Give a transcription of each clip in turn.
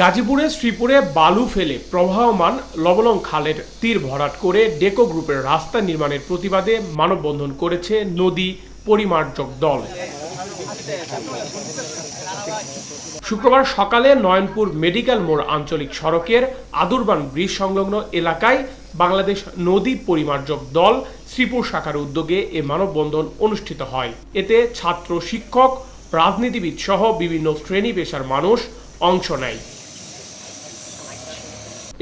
গাজীপুরে, শ্রীপুরে বালু ফেলে প্রবাহমান লবলং খালের তীর ভরাট করে ডেকো গ্রুপের রাস্তা নির্মাণের প্রতিবাদে মানববন্ধন করেছে নদী পরিমার্জক দল। শুক্রবার সকালে নয়নপুর মেডিকেল মোড় আঞ্চলিক সড়কের আদুরবান ব্রিজ সংলগ্ন এলাকায় বাংলাদেশ নদী পরিমার্জক দল শ্রীপুর শাখার উদ্যোগে এ মানববন্ধন অনুষ্ঠিত হয়। এতে ছাত্র, শিক্ষক, রাজনীতিবিদ সহ বিভিন্ন শ্রেণি পেশার মানুষ অংশ নেয়।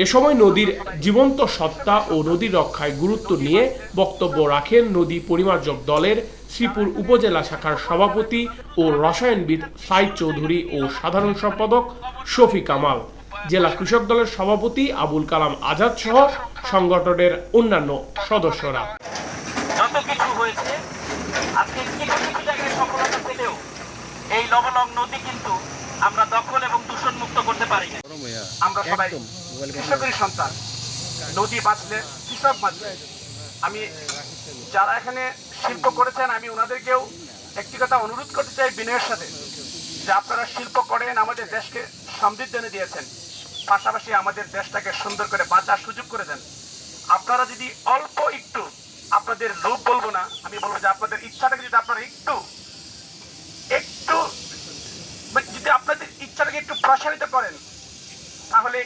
এ সময় নদীর জীবন্ত সত্তা ও নদী রক্ষায় গুরুত্ব নিয়ে বক্তব্য রাখেন নদী পরিমার্জক দলের শ্রীপুর উপজেলা শাখার সভাপতি ও রসায়নবিদ সাইদ চৌধুরী ও সাধারণ সম্পাদক শফি কামাল জেলা কৃষক দলের সভাপতি আবুল কালাম আজাদ সহ সংগঠনের অন্যান্য সদস্যরা। এই লবলং নদী কিন্তু আমরা দখল এবং দূষণ মুক্ত করতে পারি না আমরা সবাই কৃষকেরই সন্তান। নদী বাঁচলে কৃষক বাঁচবে আমি যারা এখানে শিল্প করেছেন আমি ওনাদেরকেও একটি কথা অনুরোধ করতে চাই বিনয়ের সাথে যে আপনারা শিল্প করেন আমাদের দেশকে সমৃদ্ধ এনে দিয়েছেন। পাশাপাশি আমাদের দেশটাকে সুন্দর করে বাঁচার সুযোগ করে দেন। আপনারা যদি অল্প একটু আপনাদের লোভ বলব না আমি বলব যে আপনাদের ইচ্ছাটাকে যদি আপনারা একটু একটু যদি আপনাদের ইচ্ছাটাকে একটু প্রসারিত করেন তাহলে